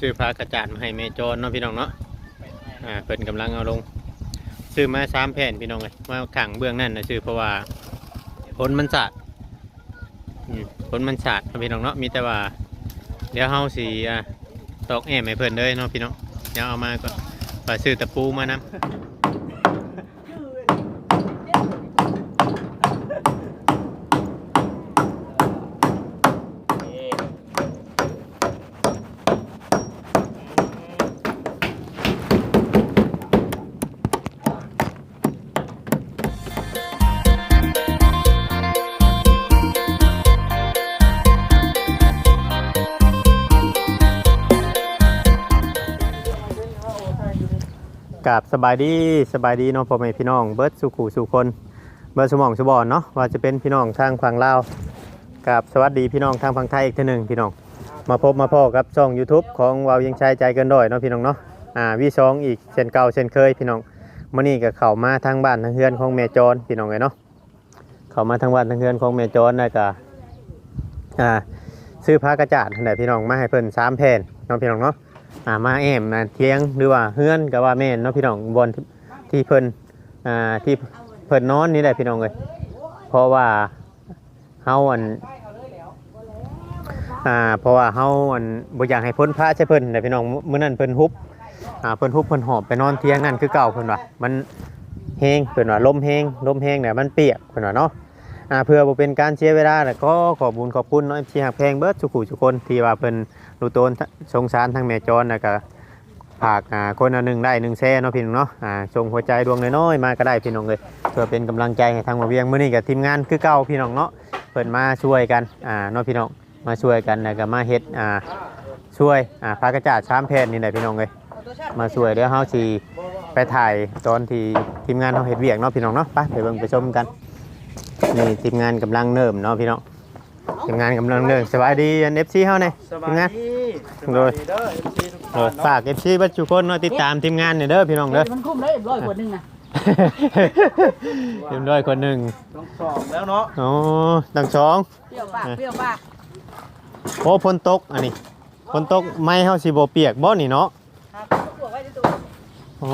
ซื้อพากระจาดมาให้แม่โจรเนาะพี่น้องเนาะอ่าเพิ่นกำลังเอาลง ซื้อมาสามแผ่นพี่น้องเลยมาขังเบื้องนั่นนะซื้อเพราะว่าผลมันสาดอืมผลมันสาดพี่น้องเนาะมีแต่ว่า เดี๋ยวเฮาสีตอกแอมให้เพิ่นเลยเนาะพี่น้องเดี๋ยวเอามาก็ไปซื้อตะปูมานะ กับสบายดีสบายดีเนาะพ่อแม่พี่น้องเบิร์ดสุขูสุคนเบิร์ดสมองสุบอนเนาะว่าจะเป็นพี่น้องทางฝั่งลาวกับสวัสดีพี่น้องทางฝั่งไทยอีกทีหนึ่งพี่น้องมาพบมาพ่อกับช่อง YouTube ของวาวยังชายใจเกินด้อยเนาะพี่น้องเนาะอ่าวีสองอีกเช่นเก่าเช่นเคยพี่น้องมื่อนี้ก็เข้ามาทางบ้านทางเฮือนของแม่จรพี่น้องเลยเนาะเข้ามาทางบ้านทางเฮือนของแม่จรนนะก็อ่าซื้อผ้ากระจาดนั่นแหละพี่น้องมาให้เพิ่นสามแผ่นเนาะพี่น้องเนาะ อ่ามาแอมมาเทียงหรือว่าเฮือนก็ว่าแม่นเนาะพี่น้องบนที่เพิ่นอ่าที่เพิ่นนอนนี่แหละพี่น้องเลยเพราะว่าเฮาอันอ่าเพราะว่าเฮาอันบ่อยากให้พิ่นพาใช่เพิ่นแต่พี่น้องมื้อนั้นเพิ่นฮุบอ่าเพิ่นฮุบเพิ่นหอบไปนอนเตียงนั่นคือเก่าเพิ่นว่ามันแฮงเพิ่นว่าลมแฮงลมแฮงเนี่ยมันเปียกเพิ่นว่าเนาะอ่าเพื่อบ่เป็นการเสียเวลาแล้วก็ขอบุญขอบคุณเนาะที่หักแพงเบิดทุกผู้ทุกคนที่ว่าเพิ่น รู้ตนสงสารทั้งแม่จรแล้วก็ฝากอ่าคนละหนึ่งได้หนึ่งแซ่เนาะพี่น้องเนาะอ่าส่งหัวใจดวงน้อยๆมาก็ได้พี่น้องเลยเพื่อเป็นกำลังใจให้ทางมาเวียงมื้อนี้กับทีมงานคือเก่าพี่น้องเนาะเพิ่นมาช่วยกันอ่าเนาะพี่น้องมาช่วยกันแล้วก็มาเฮ็ดอ่าช่วยอ่าพากระจาดชามแผ่นนี่แหละพี่น้องเลยมาช่วยเดี๋ยวเฮาสิไปถ่ายตอนที่ทีมงานเฮาเฮ็ดเวียกเนาะพี่น้องเนาะไปไปเบิ่งไปชมกันนี่ทีมงานกำลังเริ่มเนาะพี่น้อง ทีมงานกำลังเริ่มสวัสดีอัน FC เฮานี่สบาทียมงาน ดีสโดบายยดีเด้อ FC ทุกโดท่ายนเนาะฝาก FC เบัดทุกคนเนาะติดตามทีมงานเนี่ยเด้อพี่น้องเด้อ มันคุ้มได้ร้อยกว่านึงนะทีมด้วยคนหนึ่งต้องสอบแล้วเนาะโอ้ตั้งสองเปรี้ยวปากเปรี้ยวปากโอ้ฝนตกอันนี้ฝนตกไม้เฮาสิบ่เปียกบ่นี่เนาะครับตัวไว้ในตัวอ๋อ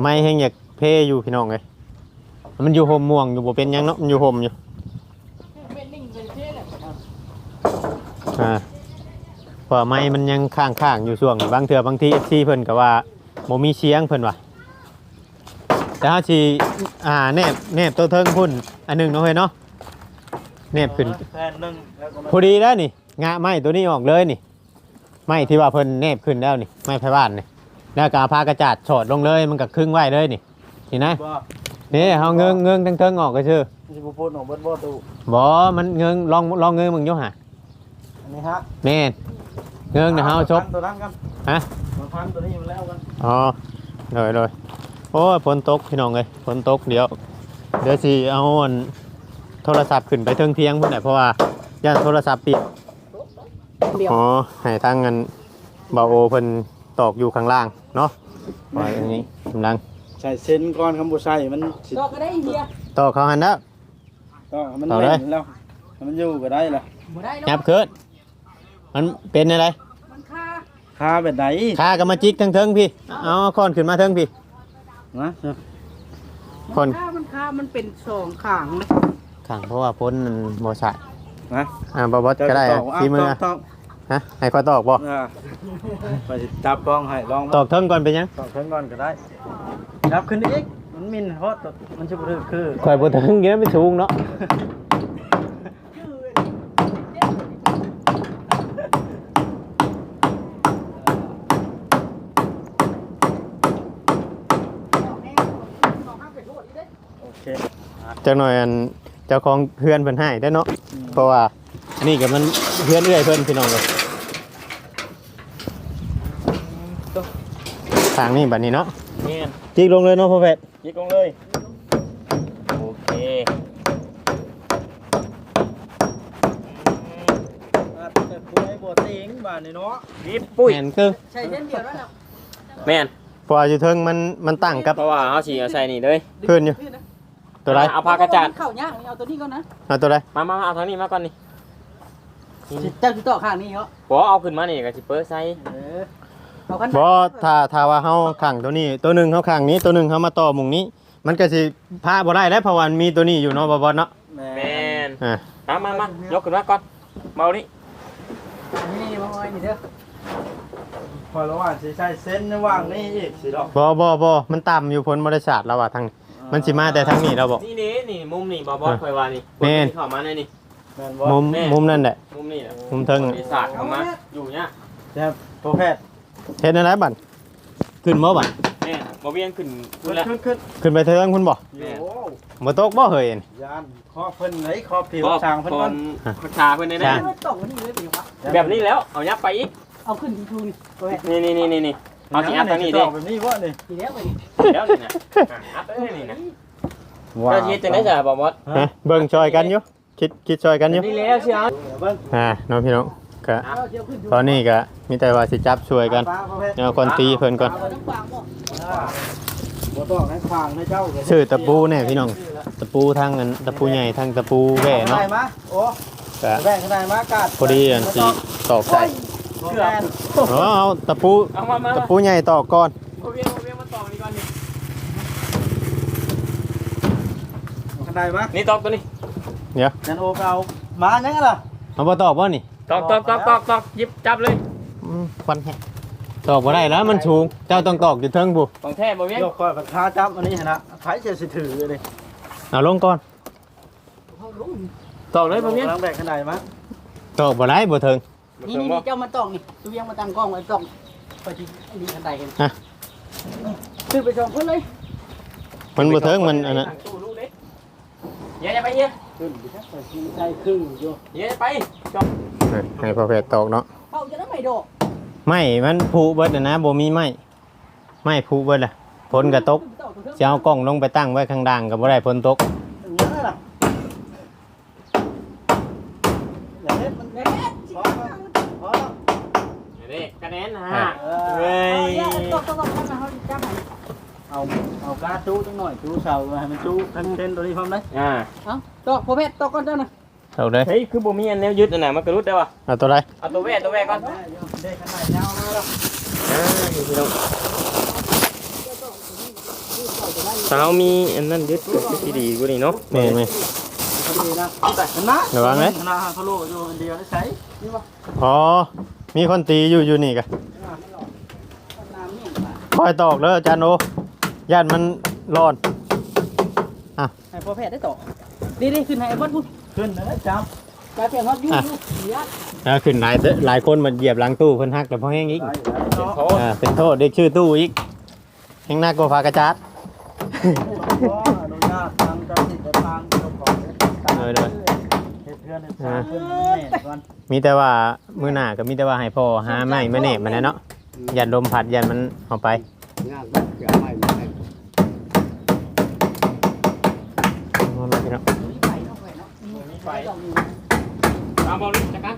ไม่แห้งอยากเพอยู่พี่น้องเลยมันอยู่ห่มม่วงอยู่บ่เป็นหยังเนาะมันอยู่ห่มอยู่ เป็นนิ่งเป็นเท่เลย อ่าเพราะไม้มันยังข้างๆอยู่ช่วงนี้บางเทื่อบางที FC เพิ่นก็ว่าบ่มีเสียงเพิ่นว่าแต่ถ้าสิอ่าแนบแนบตัวเทิงพุ่นอันหนึงเนาะเฮ้ยเนาะแนบขึ้นแผ่นหนึ่งแล้วก็มาพอดีแล้วนี่งะไม้ตัวนี้ออกเลยนี่ไม้ที่ว่าเพิ่นแนบขึ้นแล้วนี่ไม้ไผบ้านนี่แล้วก็เอาผ้ากระจาดฉอดลงเลยมันก็ครึ่งไว้เลยนี่นี่นะบ่นี่เฮาเงื้งเงื้งทั้งเทิงออกก็ชื่อสิบ่พูดของเบิดบ่ตู่บ่มันเงื้งลองลองเงื้งมึงอยู่หะอั นนี้ฮะแม่นเงื้งนะเฮาชบ ตัวนั้นกันฮะมาพันตัวนี้มันแล้วกันอ๋อเลยเลยโอ้ยฝนตกพี่น้องเอ้ยฝนตกเดี๋ยว เดี๋ยวสิเอาอันโทรศัพท์ขึ้นไปเทิงเทียงพุ่นแหละเพราะว่าย่านโทรศัพท์เปียกเดียวอ๋อให้ทางเงินบาโอเพิ่นตอกอยู่ข้างล่างเนาะไว้อันนี้กำลังใส่เส้นก่อนคำบ่ใส่มันสิดอกก็ได้เฮียตอกเขาหันแล้วต้องให้มันเอาเลย แน่นแล้วให้มันอยู่ก็ได้ล่ะบ่ได้ยัเนาะบเคิด มันเป็นอะไรมันคาค่าแบบไหนขาก็มาจิกทั้งเทิงพี่ เอาค้อนขึ้นมาเทิงพี่นะคนคามันคามันเป็นสองข้างนะข้างเพราะว่าพ้นมันบ่สะนะอ่าบ่บดก็ได้เจ้าอะตอกฝีมือตอกตอกฮะให้ข้อตอกบ่อ่าไปสิจับกล้องให้ลองตอกเทิงก่อนเป็นหยังตอกเพิ่นก่อนก็ได้จับขึ้นอีกมันมินเพราะมันสิบ่ถือคือข่อยบ่เทิงเยอะไม่สูงเนาะ โอเค จักหน่อยอันเจ้าของเพื่อนเพิ่นให้ได้อเนาะเพราะว่าอันนี้ก็มันเพื่อนเอื้อยเพิ่นพี่น้องเลยทางนี้บัดนี้เนาะนี่จิกลงเลยเนาะพ่อแพทย์ยิกลงเลย โอเคอะแต่คุยบ่เต็งบ้านนี่เนาะรีบปุ้ยแม่นคือใช่เส้นเดียวแล้วนะแม่นเพราะว่าอยู่เทิงมันมันตั้งกับเพราะว่าเอาสีเอาใส่นี่เลยเพื่อนอยู่ ตัวไรเอาผ้ากระจาดเข้ายากเอาตัวนี้ก่อนนะเอาตัวไรมามามาเอาทางนี้มาก่อนนี่สิเจ้าสิต่อข้างนี้เหรอบ่เอาขึ้นมานี่ก็สิเปิดใส่เออเอาคันบ่ถ้าถ้าว่าเฮาขังตัวนี้ ตัวหนึงเฮาขังนี้ตัวหนึงเฮามาต่อหมุงนี้ มันก็สิพาบ่ได้แล้วเพราะว่ามันมีตัวนี้อยู่เนาะบ่บ่เนาะแม่แม่นอ่ามามามายกขึ้นมาก่อนเมานี่นี่มาไว้นี่เด้อพอระหว่างสิใช้เส้นระหว่างนี่อีกสิดอกบ่บ่บ่มันต่ำอยู่พ้นบริษัทแล้วว่าทาง มันสิมาแต่ทางนี้เราบอก นี่นี่นี่มุมนี่บ่บ่ค่อยว่านี่แม่น เข้ามาในนี่แม่นบ่มุมแม่มุมนั่นแหละ มุมนี่น่ะมุมเทิงบริษัทเข้ามาอยู่เนี่ยแต่โปรแพทย์เฮ็ดอะไรบัดขึ้นบ่บัดแม่นบ่เวียนขึ้นขึ้พุ่นนแล้ว ขึ้นขึ้นขึ้นไปเทิงคุณบ่โอ้บ่ตกบ่เฮยนี่ ยานคอเพิ่นไหนคอผิวบ่ช่างเพิ่นก่ก่ออนนขชาเพิ่นได้ใช่นะไม่ตกวันนี้เลยเป็นยังไงแบบนี้แล้วเอายับไปอีกเอาขึ้นทูนี่ตัวแรกนี่นี่นี่นี่นี่ เอาสิอัพทางนี้ดิดิแบบนี้ว่านี่ทีแล้วไปนี่แล้วนี่นะอะอัพได้นี่นะเจ้าชีวิตจังได๋จ้ะบ่บ่ฮะเบิ่งช่วยกันอยู่คิดคิดช่วยกันอยู่นี่แล้วสิเอาเบิ่งอ่าน้องพี่น้องก็เราเดี๋ยวขึ้นทูตอนนี้ก็มีแต่ว่าสิจับช่วยกันฟ้าโปรแพทย์เอาคนตีเพิ่นก่อนเอาน้ำฟางบ่อ่าบ่ต้องให้ขวางให้เจ้าชื่อตะปูแน่พี่น้องตะปูทางอันตะปูใหญ่ทางตะปูแว่เนาะได้มาโอ้ก็แบ่งข้างในมากาดพอดีอันสิตอกใส่ เกือบอ๋อเอาตะปูเอามามาตะปูใหญ่ตอกก่อนบ่เวียนบ่เวียนมาต่อนี่ก่อนนี่ข้างในมานี่ตอกตัวนี้เดี๋ยวจันโอเอามายังไงล่ะเอาบ่ตอกบ่นี่ตอกตอกตอกตอกตอกหยิบจับเลยอืมควันแฮะตอกบ่ได้แล้วมันสูงเจ้าต้องตอกอยู่เทิงบุของแท้บ่เวียนยกคอยกับขาจับอันนี้นะไผจะสิถือเลยเอาลงก่อนเอาลงตอกเลยบ่เวียนกำลังแบ่งข้างในมาตอกบ่ได้บ่เทิง นี่นี่เจ้ามาต้องนี่ตัวยังมาตั้งกล้องไว้ต้องไปที่นี่ทันใดกันฮะขึ้นไปสองคนเลยมันบ่เทิงมันอันนั้นตู้ลูกเด้เฮียอย่าไปเฮียขึ้นดิครับไปที่ใจครึ่งอยู่เฮียอย่าไปจบให้พ่อแพทย์ตอกเนาะเขาจะได้ไม่ดอกไม่มันผุเบิดน่ะนะบ่มีไม้ไม้ผุเบิดล่ะฝนก็ตกสิเอากล้องลงไปตั้งไว้ข้างด่างก็บ่ได้ฝนตก ถึงนั้นล่ะอย่าเล่นมัน เด็ด พอพอ นี่คะแนนนะ อะเอเฮ้อยตกตกตกมาเขาจับให้เอาเอากาจู้จังหน่อยจู้เสาให้มันจู้ทั้งเส้นตัวนี้พร้อมเลยอ่าเอาตกพอเพชรตกก่อนเจ้านะเอาเลยเฮ้ยคือบ่มีอันแนวยึดอันน่ะมันกระรุดได้ป่ะเอาตัวใดเอาตัวแว่ตัวแว่ก่อนเด็กข้างในยาวมาแล้วอ่านี่พี่น้องถ้าเรามีอันนั้นยึดก็สิดีกว่านี้เนาะแม่นไหมพอดีนะแต่ชนะระวังเลยชนะเขาโลอยู่อันเดียวได้ใช้นี่วะอ๋อ มีคนตีอยู่อยู่นี่กะน้ำนี่คอยตอกเด้ออาจารย์โอญาติมันร้อนให้พอเพชรได้ตกดีดีขึ้นให้บดพุ่งขึ้นนะจับกาเปียงฮอตยูยูเยอะแล้วขึ้นหลายเด้อหลายคนมาเหยียบหลังตู้เพิ่นฮักแต่พอแห้งอีกได้ได้เนาะโทษอ่าเป็นโทษเด็กชื่อตู้อีกแห้งหน้ากว่าฟ้ากระจาดขออนุญาตทางเจ้าที่เจ้าทางเจ้าของเลยเลยเฮ็ดเพื่อนเฮ็ดสร้างเพื่อ นมันแน่ก่อนมีแต่ว่ามื้อหน้าก็มีแต่ว่าให้พ่อหาไม้มาแหนบมันนะเนาะยันลมพัดยันมันเอาไปงานวัดจะไม่ไม่เอาล่ะพี่น้องไปเนาะไปเนาะมีไฟเอาบอลนี่จักกัน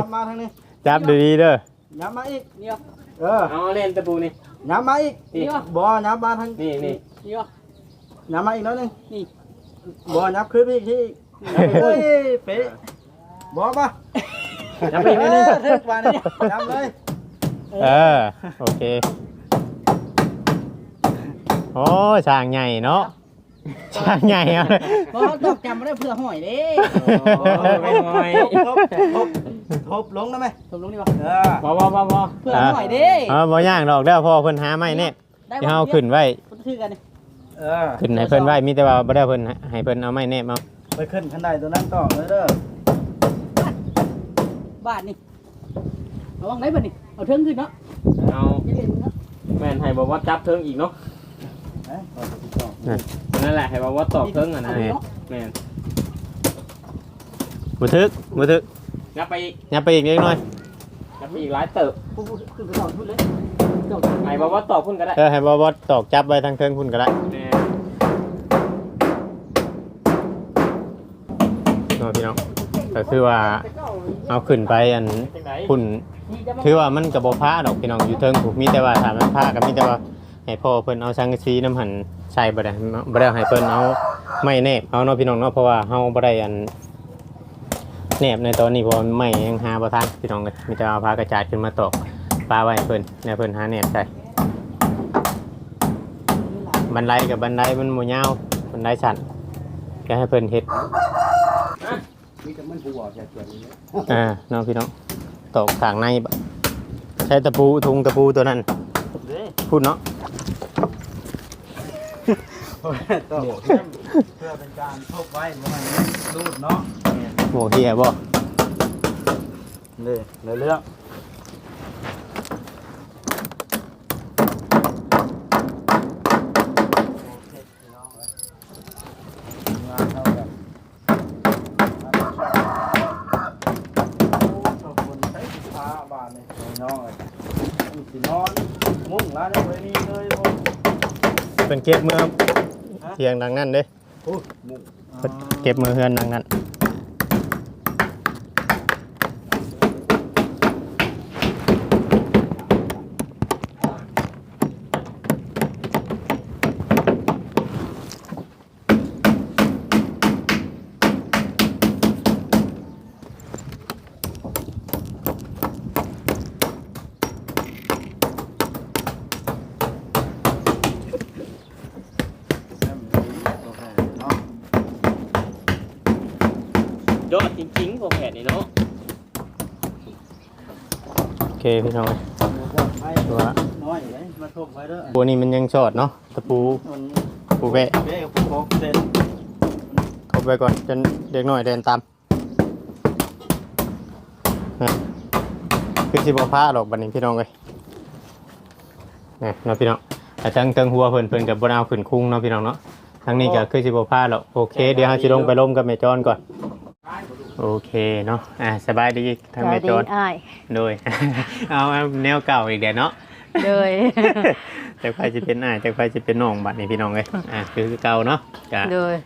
ย้ำมาทางนี้จับดีๆเด้อย้ำมาอีกเนี่ยเออเอาเล่นตะปูนี่ย้ำมาอีกนี่บ่ย้ำมาทางนี่นี่เนี่ยย้ำมาอีกน้อยหนึงนี่บ่ย้ำขึ้นไปอีกที เฮ้ยเป๊ะบ่ปะอย่าไปอีกนิดนึงเออเทิกว่านี่ย้ำเลยเออโอเคโอ้ช่างใหญ่เนาะช่างใหญ่เอาเลยเพราะตกจำไม่ได้เพื่อหอยเด้โอ้ยไม่น้อยทบทบทบลงได้ไหมสมลงนี่วะเออพอพอพอพอเพื่อหอยเด้เออบ่ย่างดอกเด้อพ่อเพิ่นหาไม้แน่ได้ที่เฮาขึ้นไว้ชื่อกันนี่เออขึ้นให้เพิ่นไว้มีแต่ว่าบ่ได้เพิ่นให้เพิ่นเอาไม้แนบเอา ไปขึ้นข้างในตัวนั้นต่อเลยเด้อบาทนี่เอาวางไหนบ้านี่เอาเทิงขึ้นเนาะเอาจะเล่นเนาะแม่นให้บอกว่าจับเทิงอีกเนาะเอ้ยต่อไปต่อนั่นแหละให้บอกว่าตอกเทิงอะนะแม่นบ่ทึกบ่ทึกงับไปอีกยับไปอีกเล็กน้อยงับไปอีกหลายเติบพูดขึ้นไปสอนพูดเลยจบให้บอกว่าตอกพุ่นก็ได้เออให้บ่บ่ตอกจับไว้ทางเทิงพุ่นก็ได้ แม่เนาะพี่น้องก็คือว่าเอาขึ้นไปอันพุ่นคือว่ามันก็บ่พาดอกพี่น้องอยู่เทิงผูกมีแต่ว่าถามันพาก็มีแต่ว่าให้พ่อเพิ่นเอาสังกะสีน้ำหันใส่บ่ได้บ่ได้ให้เพิ่นเอาไม้แนบเอาเนาะพี่น้องเนาะเพราะว่าเฮาบ่ได้อันแนบในตอนนี้ผมไม่ยังหาบ่ทันพี่น้องเลยมีแต่เอาพากระจาดขึ้นมาตอกปลาไว้เพิ่นเนี่ยเพิ่นหาแนบใส่บันไดกับบันไดมันหมูยาวบันไดสั่นก็ให้เพิ่นเฮ็ด มีแต่มันหัวจะเกิดอย่างนี้อ่าน้องพี่น้องตอกข้างในบะใช้ตะปูทุงตะปูตัวนั้นพูดเนาะต่อเพื่อเป็นการทบไว้บ่ให้มันรูดเนาะหมูเฮียบ่เลยเลยเรื่องงานเท่ากันขอบคุณใช้สินค้าบานเลยน้องเลยสินอนมุ่งร้านนี้ไม่มีเลยผม เป็นเก็บมือเทียงดังนั้นเด้โอ้มุกเพิ่นเก็บมือเฮือนดังนั้น ยอดจริงๆพวกแผนนี่เนาะ โอเค พี่น้องเอ้ยให้ตัวน้อยเลยมาทบไว้เด้อตัวนี้มันยังชอดเนาะตะปูปูแวะเบ๊กับพวกเซ็นเข้าไปก่อนจนเด็กน้อยเดินตามคือสิบ่พาหรอกบัดนี้พี่น้องเอ้ยนะเนาะพี่น้องแต่จังเทิงหัวเพิ่นเพิ่นกับบ่ได้เอาขึ้นคุ้งเนาะพี่น้องเนาะทางนี้ก็คือสิบ่พาหรอกโอเค เดี๋ยวเราสิลงไปล้มกับแม่จอนก่อน โอเคเนาะอะสบายดีทางแม่จอนอ้ายโดยเอาเอาแนวเก่าอีกเดี๋ยวเนาะเลยจากใครจะเป็นอ้ายจากใครจะเป็นน้องบัดนี้พี่น้องเลยอะคือเก่าเนาะกะเลย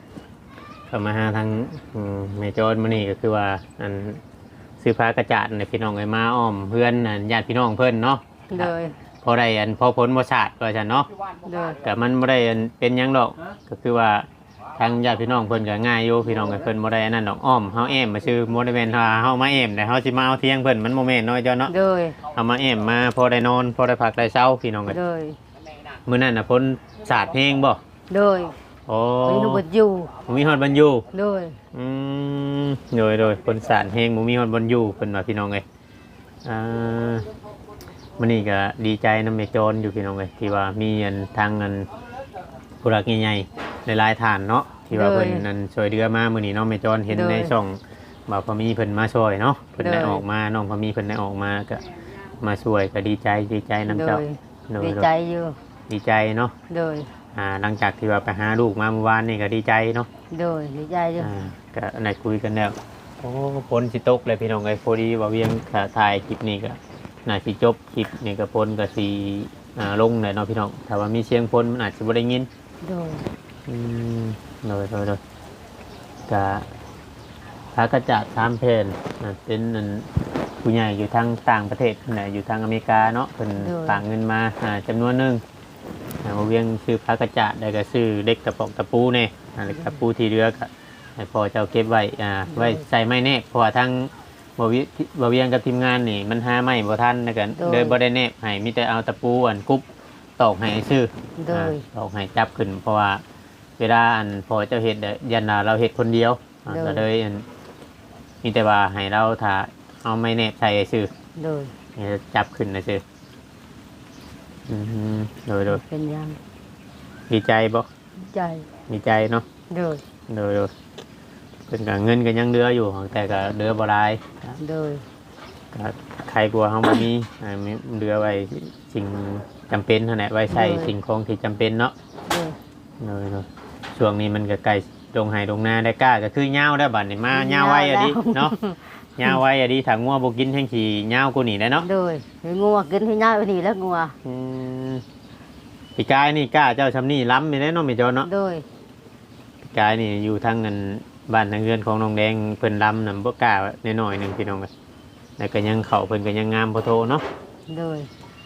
เข้ามาหาทางอืมแม่โจรมื้อนี้ก็คือว่าอันซื้อผ้ากระจาดในพี่น้องเลยมาอ้อมเพื่อนอันญาติพี่น้องเพิ่นเนาะเลยพอได้อันพอพ้นบ่ชาติว่าซั่นเนาะเลยก็มันบ่ได้อันเป็นหยังดอกก็คือว่า ทางญาติพี่น้องเพิ่นก็ง่ายอยู่พี่น้องกับเพิ่นบ่ได้อันนั้นดอกอ้อมเฮาแอมมาชื่อบ่ได้แม่นว่าเฮามาแอมแต่เฮาสิมาเอาเที่ยงเพิ่นมันบ่แม่นเนาะเจ้าเนาะเลยเอามาแอมมาพอได้นอนพอได้พักได้เช้าพี่น้องกันเลยมื้อนั้นน่ะพ้นศาสตร์เพลงบ่เลยโอ้มีหนูบดอยู่มีฮอดบรรอยู่เลยอืมโดยโดยพ้นศาสตร์เพลงบ่มีฮอดบรรอยู่เพิ่นว่าพี่น้องเอ้ยอ่ามื้อนี้ก็ดีใจนำแม่โจรอยู่พี่น้องเอ้ยที่ว่ามีอันทางอันผู้รักใหญ่ๆ หลายๆท่านเนาะที่ว่าเพิ่นนั่นช่วยเหลือมามื้อนี้เนาะแม่โจรเห็นในช่องบ่าวพะมีเพิ่นมาช่วยเนาะเพิ่นได้ออกมาน้องพะมีเพิ่นได้ออกมาก็มาช่วยก็ดีใจดีใจนํเลเจ้ายโดยดีโดยใจอยู่ดีใจเนาะเลยอ่าหลังจากที่ว่าไปหาลูกมาเมื่อวานนี่ก็ดีใจเนาะเลยดีใจอยู่อ่าก็ในคุยกันแล้วโอ้พลสิตกเลยพี่น้องไอ้พอดีว่าเวียงขาถ่ายคลิปนี้ก็น่าสิจบคลิปนี่ก็พลก็สิอ่าลงเลยเนาะพี่น้องถ้าว่ามีเสียงพลมันอาจจะบ่ได้ยินเลย อืมโดยโดยโดยก็พระกระจาดสามเพนอ่าเป็นอันผู้ใหญ่อยู่ทางต่างประเทศนั่นแหละอยู่ทางอเมริกาเนาะเป็นฝากเงินมาอ่าจำนวนหนึ่งอ่ามาเวียงชื่อพระกระจาดได้ก็ชื่อเด็กตะปอกตะปูเนี่ยอ่าแล้วตะปูที่เรือก็ให้พอเจ้าเก็บไว้อ่าไว้ใส่ไม้แนบเพราะว่าทั้งบเวีบเวียงกับทีมงานนี่มันหาไม้บ่ทันนะกันเลยบ่ได้แนบให้มีแต่เอาตะปูอันกุ๊บตอกให้ชื่อเลยออกให้จับขึ้นเพราะว่า เวลาอันพอเจ้าเห็ดเดี๋ยวยันว่าเราเห็ดคนเดียวอะก็เลยอันมีแต่ว่าให้เราถ้าเอาไม่แนบใส่ซื่อเลยให้จับขึ้นนะซื่ออืมโดยโดยเป็นยังดีใจบ่ใจดีใจเนาะเลยโดยโดยเป็นกับเงินก็ยังเดืออยู่แต่ก็เดือบ่ได้เลยก็ใครกลัวเขาบ่มีอ่ามีเดือไว้สิ่งจำเป็นเท่านั้นไว้ใช้สิ่งของที่จำเป็นเนาะเลยเลยเลย ช่วงนี้มันก็ใกล้ลงไห้ลงนาได้กล้าก็คือเหย้าได้บัดนี่มาเหย้าไว้อะดิเนาะเหย้าไว้อะดิถ้างัวบ่กินแห่งขี่เหย้ากูนี่ได้เนาะเลยงัวกินให้ง่ายไปนี่แล้วงัวอืมพี่กายนี่กล้าเจ้าชำนี่ล้ำไปได้เนาะไม่จอเนาะเลยพี่กายนี่อยู่ทางเงินบ้านทางเรือนของน้องแดงเพิ่นล้ำนำบ่กล้าน้อยๆหนึงพี่น้องเอ้ยแล้วก็ยังเข้าเพิ่นก็ยังงามพอโทเนาะเลย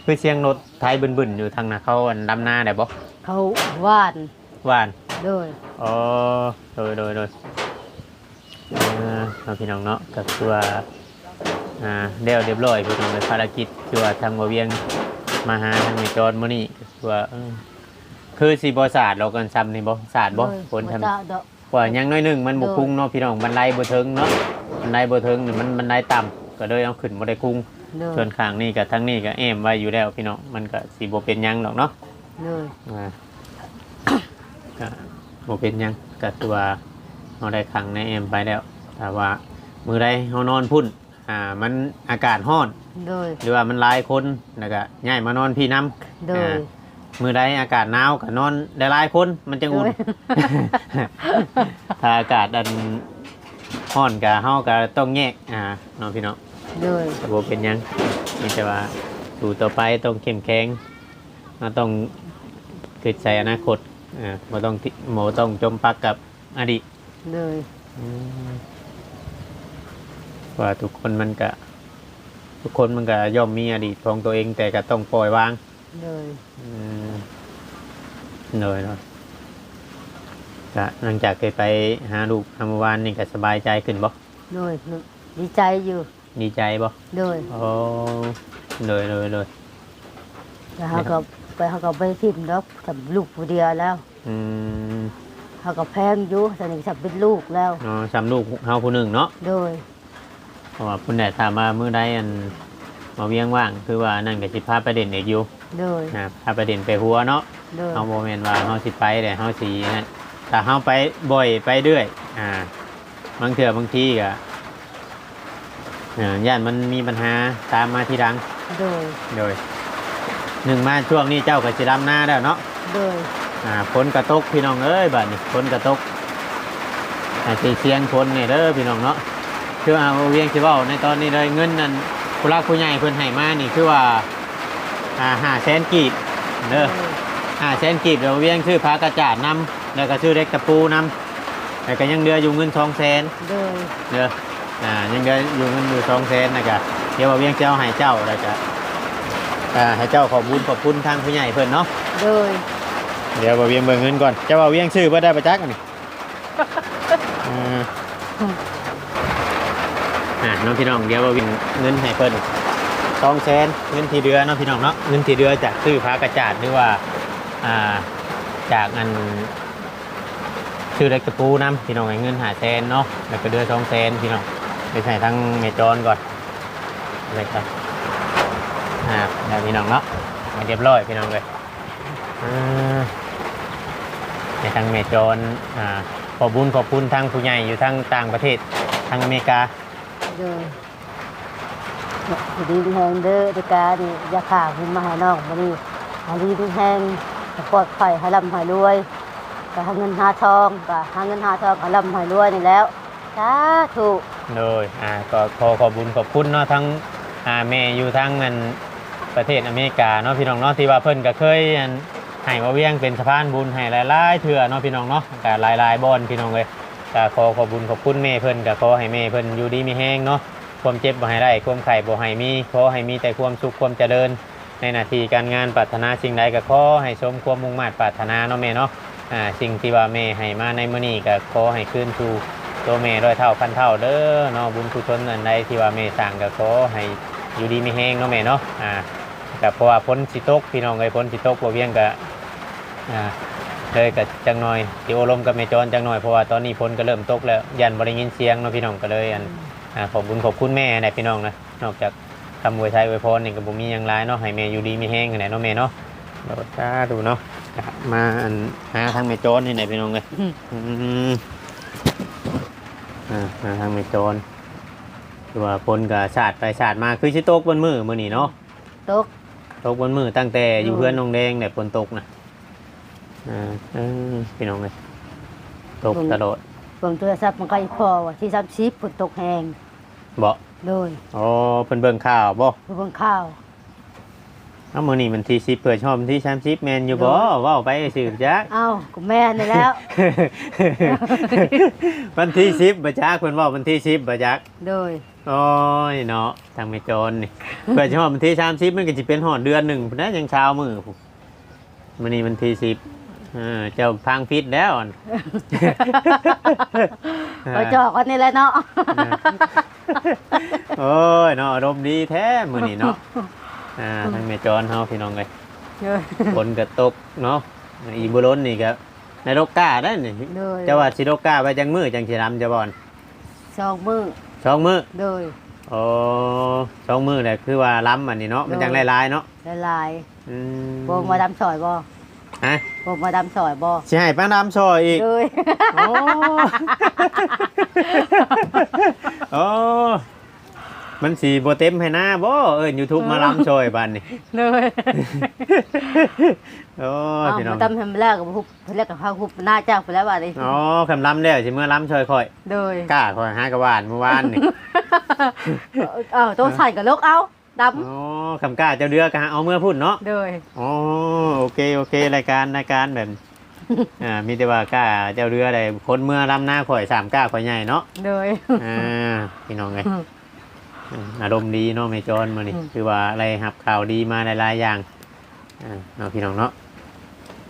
คือเสียงรถไทยบึนๆอยู่ทางน่ะเขาอันดำนาได้บ่เขาวาดว่าน เลยอ๋อโดยโดยโดยเออเอาพี่น้องเนาะกับตัวอ่าเดวเรียบร้อยพี่น้องเลยภารกิจตัวทางบ่เวียงมาหาทางแม่จอนมื้อนี้ก็ตัวาเออคือสิบ่ศาสตร์เรากันซ้ำนี่บ่ศาสตร์บ่ผลทำบ่ดอกว่ายังน้อยหนึงมันบ่โดยคุ้งเนาะพี่น้องบันไดบ่ถึงเนาะบันไดบ่ถึงนี่มันบันไดต่ำก็เลยเอาขึ้นบ่ได้คุ้งเลยส่วนข้างนี่กับทั้งนี่ก็แอมไว้อยู่แล้วพี่น้องมันก็สิบ่เป็นหยังหรอกเนาะเลยอ่า ก็บ่เป็นหยังก็ตัวเราได้ขังในแอมไปแล้วแต่ว่ามือใดเฮานอนพุ่นอ่ามันอากาศร้อนเลยหรือว่ามันหลายคนแล้วก็ย้ายมานอนพี่น้ำเลยมือใดอากาศหนาวก็นอนได้หลายคน มันจะอุ่นโดยถ้าอากาศดันร้อนก็เฮาก็ต้องแยกอ่าเนาะพี่น้องเลยแต่บ่เป็นหยังมีแต่ว่าสู่ต่อไปต้องเข้มแข็งเราต้องคิดใส่อนาคต อ่าบ่ต้องติบ่ต้องจมปักกับอดีตเลยว่าทุกคนมันก็ทุกคนมันก็ย่อมมีอดีตของตัวเองแต่ก็ต้องปล่อยวางเลยอืมเลยเนาะก็หลังจากเคยไปหาลูกทำเมื่อวานนี่ก็สบายใจขึ้นบ่เลยดีใจอยู่ดีใจบ่เลยโอ้เลยเลยเลย แล้วเขาก็ไปเขาก็ไปทิมดอกทำลูกผู้เดียวแล้ว อืมเขาก็แพงอยู่ตอนนี้สับเป็นลูกแล้วเนาะสามลูกเฮาผู้หนึ่งเนาะโดยเพราะว่าพุ่นแดดถามมามื้อใดอันมาเวียงว่างคือว่านั่นก็สิพาไปเด่นเอกอยู่โดยนะพาไปเด่นไปหัวเนาะโดยเฮาบ่แม่นว่าเฮาสิไปแต่เฮาสินั่นถ้าเฮาไปบ่อยไปเรื่อยอ่าบางเทื่อบางทีก็อ่าย่านมันมีปัญหาตามมาทีหลังโดยโดยหนึ่งมาช่วงนี้เจ้าก็สิรำหน้าแล้วเนาะโดย อ่าฝนกระตกพี่น้องเอ้ยบัดนี้ฝนกระตกอ่าสิเสียงฝนนี่เด้อพี่น้องเนาะคือเอาเวียงสิเว้าในตอนนี้เลยเงินนั่นผู้รักผู้ใหญ่เพิ่นให้มานี่คือว่าอ่า5แสนกีบเด้อ5แสนกีบเดี๋ยวเวียงซื้อผ้ากระจาดนํแล้วก็ซื้อเล็กตะปูนํแล้วก็ยังเหลืออยู่เงิน2แสนโดยเด้ออ่ายังเหลืออยู่เงินอยู่2แสนนะก็เดี๋ยวว่าเวียงจะเอาให้เจ้าแล้วก็อ่าให้เจ้าขอบคุญขอบคุณทางผู้ใหญ่เพิ่นเนาะโดย เดี๋ยวบ่เวียงเบิ่งเงินก่อนเจะว่าเวียงซื้อบ่ได้ประจักษ์นี่อ่าอ่าน้องพี่น้องเดี๋ยวบ่เวียงเงินให้เพิ่นสองแสนเงินทีเดือเนาะพี่น้องเนาะเงินทีเดือจากซื้อผ้ากระจาดหรือว่าอ่าจากอันซื้อเล็กตะปูน้ำพี่น้องให้เงินหาแสนเนาะแล้วก็เดือสองแสนพี่น้องไปใส่ทั้งเมจอนก่อนเลยครับอ่าเดี๋ยวพี่น้องเนาะมาเรียบร้อยพี่น้องเลย ในทางเมจอนอ่าขอบุญขอบคุณทางผู้ใหญ่อยู่ทางต่างประเทศทางอเมริกาโดยดีดีแหงเด้อเดกาดิอยาขาคุณมาห้น้องมาดิหาดีดีแหงปลอดภัยให้ร่ำให้รวยก็หาเงินหาทองก็หาเงินหาทองให้ร่ำให้รวยนี่แล้วสาธุโดยอ่าก็ขอขอบุญขอบคุณเนาะทั้งอ่าแม่อยู่ทั้งเงินประเทศอเมริกาเนาะพี่น้องเนาะที่ว่าเพิ่นก็เคยอัน ให้มาเวียงเป็นสะพานบุญให้หลายๆเถื่อเนาะพี่น้องเนาะก็หลายๆบอนพี่น้องเลยก็ขอขอบคุญขอบคุณแม่เพิ่นก็ขอให้แม่เพิ่นอยู่ดีมีแห้งเนาะความเจ็บบ่ให้ได้ความไข้บ่ให้มีขอให้มีแต่ความสุขความเจริญ ในหน้าที่การงานปรารถนาสิ่งใดก็ขอให้สมความมุ่งมั่นปรารถนาเนาะแม่เนาะอ่าสิ่งที่ว่าแม่ให้มาในมื้อนี้ก็ขอให้คืนสู่ตัวแม่ร้อยเท่าพันเท่าเด้อเนาะบุญกุศลอันใดที่ว่าแม่สร้างก็ขอให้อยู่ดีมีแฮงเนาะแม่เนาะอ่า ก็เพราะว่าพ้นสิตกพี่น้องเอ้ยพ้นสิตกบ่เวียงก็อ่าเลยก็จังหน่อยสิโอลมกับแม่จอนจังหน่อยเพราะว่าตอนนี้พ้นก็เริ่มตกแล้วยันบ่ได้ยินเสียงเนาะพี่น้องก็เลยอันอ่าขอบคุญขอบคุณแม่นะพี่น้องนะนอกจากคำอวยชัยอวยพรนี่ก็บ่มีหยังหลายเนาะให้แม่อยู่ดีมีแห้งกันแหละเนาะแม่เนาะโดดจ้าดูเนาะมาอันหาทางแม่จรนี่ไหนพี่น้องเลยอืมอ่ามาทางแม่จรคือว่าปนกับชาติไปชาติมาคือชิตกบนมือมือนี่เนาะตก ตกบนมือตั้งแต่อยู่โอ้เพื่อนนองแดงเนี่ยฝนตกนะอ่าเออพี่น้องเลยตกตลอดเบิ่งโทรศัพท์มันก็อีพอว่าที่30ฝนตกแหงบ่โดยอ๋อเพิ่นเบิ่งข่าวบ่เบิ่งข้าว เอ้ามื้อนี้มันที่10เปิดชอบมันที่30แม่นอยู่บ่เว้าไปซื่อจักเอ้าก็แม่นี่แล้ว วันที่สิบบัจักเพิ่นว่าวันที่สิบบัจักโดยโอ้ยเนาะทางไม่โจรนี่เพื่อจะฮอดวันที่สามสิบมันก็จะเป็นหอดเดือนหนึ่งพุ่นนะยังเช้ามือพุ่นมื้อนี้วันที่สิบเออเจ้าพังพิษแล้วอันไปจอกกันนี่แหละเนาะโอ้ยเนาะอารมณ์ดีแท้มื้อนี้เนาะ อ่าทางแม่จอนเฮาพี่น้องเอ้ยฝนก็ตกเนาะอีบุรนนี่ก็ในโลกกาได้นี่โดยเจ้าว่าสิโลกกาไปจังมือจังสิรำจะบ่อนสองมือสองมือโดยโอ้สองมือแหละคือว่าล้ำอันนี้เนาะมันจังหลายๆเนาะละลายอืมโบมาดำซอยบ่ฮะโบมาดำซอยบ่สิให้ป้าน้ำซอยอีกโดยโอ้โอ้ มันสีโบเต็มให้หน้าบ่เอิ้น YouTube มาล้ำซอยบัดนี้โดยโอ้เอาพี่น้อมางดำทำแรกกับฮุบแรกกับข้าวฮุบหน้าจ้างไปแล้วว่าดิอ๋อคำล้ำแล้วสิเมื่อล้ำซอยค่อยโดยกล้าค่อยหากระวานเมื่อวานนี่เออต้องใส่กับลกเอาดอ๋อคำกล้าเจ้าเดือกะเอาเมื่อพูดเนาะำโดยอ๋อโอเคโอเครายการรายการแบบอ่ามีแต่ว่ากล้าเจ้าเรือได้คนเมื่อลำหน้าข่อยสามกล้าข่อยใหญ่เนาะโดยอ่าพี่น้องไง อารมณ์ดีเนาะไม่จอนมานี่อืมคือว่าอะไรหับข่าวดีมาหลายๆอย่างอ่าเนาะพี่น้องเนาะ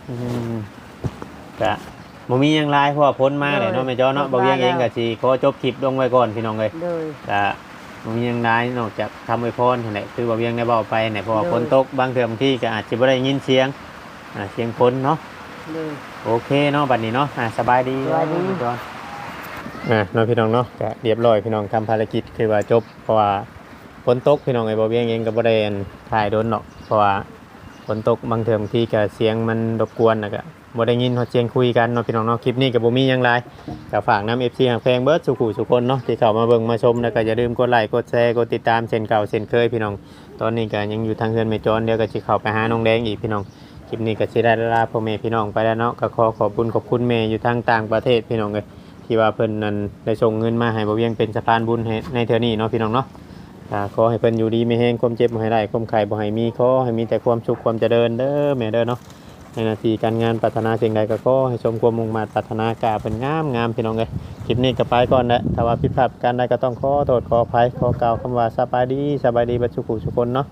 อืมกะบ่มีหยังหลายเพราะว่าพ้นมาเลยเนาะไม่จอนเนาะบ่เวียงเองก็สิขอจบคลิปลงไว้ก่อนพี่น้องเอ้ยโดยก็บ่มีหยังหลายนอกจากคำอวยพรนั่นแหละคือบ่เวียงได้เว้าไปเนี่ยเพราะว่าโดยฝนตกบางเทื่อบางที่ก็อาจจะบ่ได้ยินเสียงอ่าเสียงฝนเนาะโดยโอเคเนาะบัดนี้เนาะอ่าสบายดีสบายดีพี่จอ นอ่าน้องพี่น้องเนาะก็เรียบร้อยพี่น้องทำภารกิจคือว่าจบเพราะว่าฝนตกพี่น้องไอ้บ่เวียงเองก็บ่ได้อันถ่ายโดนเนาะเพราะว่าฝนตกบางเทอมที่ก็เสียงมันรบกวนนะก็บ่ได้ยินเฮาเสียงคุยกันเนาะพี่น้องเนาะคลิปนี้ก็บ่มีหยังหลายก็ฝากน้ำ FC หักแพงเบิร์ดสุขุสุคนเนาะที่เข้ามาเบิ่งมาชมแล้วก็อย่าลืมกดไลค์กดแชร์กดติดตามเช่นเก่าเช่นเคยพี่น้อง ตอนนี้ก็ยังอยู่ทางเฮือนแม่จอนเดี๋ยวก็สิเข้าไปหาน้องแดงอีกพี่น้องคลิปนี้ก็สิได้ลาพ่อแม่พี่น้องไปแล้วเนาะก็ขอขอบคุณขอบคุณแม่อยู่ทางต่างประเทศพี่น้องเลย ที่ว่าเพิ่นนั้นได้ส่งเงินมาให้บ่เวียงเป็นสะพานบุญให้ในเทื่อนี้เนาะพี่น้องเนาะขอให้เพิ่นอยู่ดีไม่แห้งความเจ็บบ่ให้ได้ความไข้บ่ให้มีขอให้มีแต่ความสุขความเจริญเด้อแม่เด้อเนาะในหนาทีการงานปรารถนาสิ่งใดก็ขอให้สมความมุ่งมั่นปรารถนากาเป็นงามงามพี่น้องเลยคลิปนี้ก็ไปก่อนนะถ้าว่าผิดพลาดการใดก็ต้องขอโทษขออภัยขอกล่าวคำว่าสบายดีสบายดีบัดสุขุทุคนเนาะ